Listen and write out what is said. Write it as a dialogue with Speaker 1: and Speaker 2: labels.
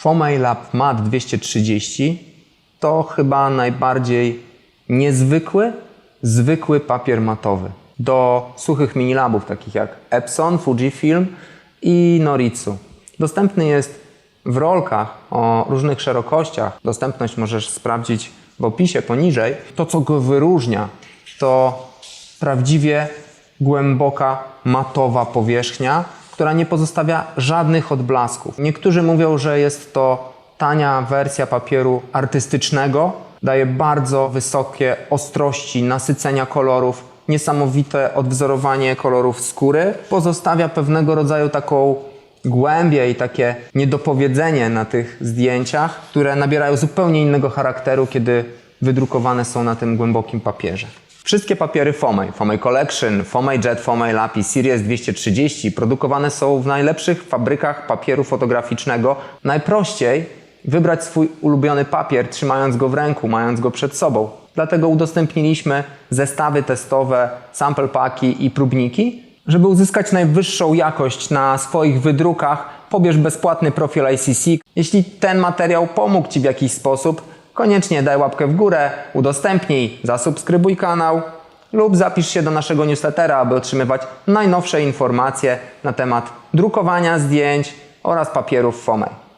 Speaker 1: Fomail Lab Mat 230 to chyba najbardziej niezwykły, zwykły papier matowy. Do suchych minilabów takich jak Epson, Fujifilm i Noritsu. Dostępny jest w rolkach o różnych szerokościach. Dostępność możesz sprawdzić w opisie poniżej. To, co go wyróżnia, to prawdziwie głęboka, matowa powierzchnia, która nie pozostawia żadnych odblasków. Niektórzy mówią, że jest to tania wersja papieru artystycznego, daje bardzo wysokie ostrości, nasycenia kolorów, niesamowite odwzorowanie kolorów skóry, pozostawia pewnego rodzaju taką głębię i takie niedopowiedzenie na tych zdjęciach, które nabierają zupełnie innego charakteru, kiedy wydrukowane są na tym głębokim papierze. Wszystkie papiery Fomej, Fomej Collection, Fomej Jet, Fomej Lapi, Series 230 produkowane są w najlepszych fabrykach papieru fotograficznego. Najprościej wybrać swój ulubiony papier, trzymając go w ręku, mając go przed sobą. Dlatego udostępniliśmy zestawy testowe, sample paki i próbniki. Żeby uzyskać najwyższą jakość na swoich wydrukach, pobierz bezpłatny profil ICC. Jeśli ten materiał pomógł Ci w jakiś sposób, koniecznie daj łapkę w górę, udostępnij, zasubskrybuj kanał lub zapisz się do naszego newslettera, aby otrzymywać najnowsze informacje na temat drukowania zdjęć oraz papierów FOME.